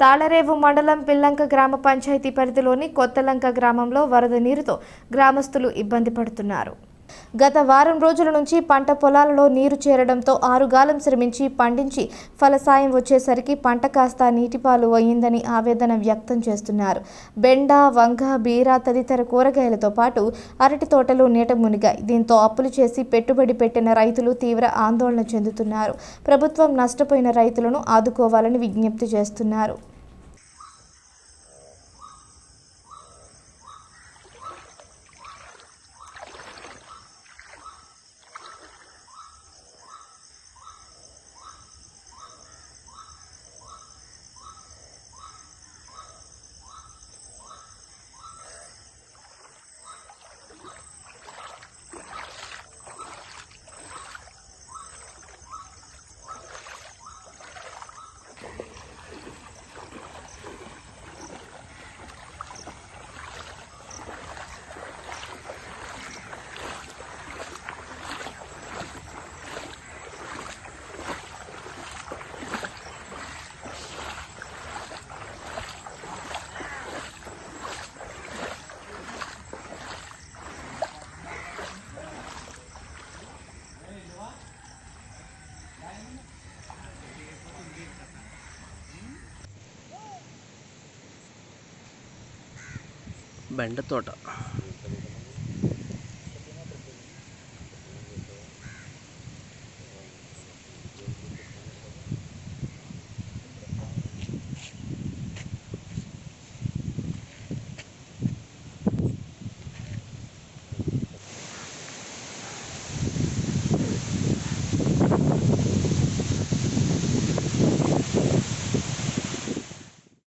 తాళరేవు మండలం పిల్లంక గ్రామ పంచాయతీ పరిధిలోని కొత్తలంక గ్రామంలో వరద నీరుతో గ్రామస్తులు ఇబ్బంది పడుతున్నారు. గత వారం రోజుల నుంచి పంట పొలాలలో నీరు చేరడంతో ఆరుగాలం శ్రమించి పండించి ఫలసాయం వచ్చేసరికి పంట కాస్త నీటిపాలు అయిందని ఆవేదన వ్యక్తం చేస్తున్నారు. బెండ వంగ బీర తదితర కూరగాయలతో పాటు అరటి తోటలు నీట మునిగాయి. దీంతో అప్పులు చేసి పెట్టుబడి పెట్టిన రైతులు తీవ్ర ఆందోళన చెందుతున్నారు. ప్రభుత్వం నష్టపోయిన రైతులను ఆదుకోవాలని విజ్ఞప్తి చేస్తున్నారు. బెండ తోట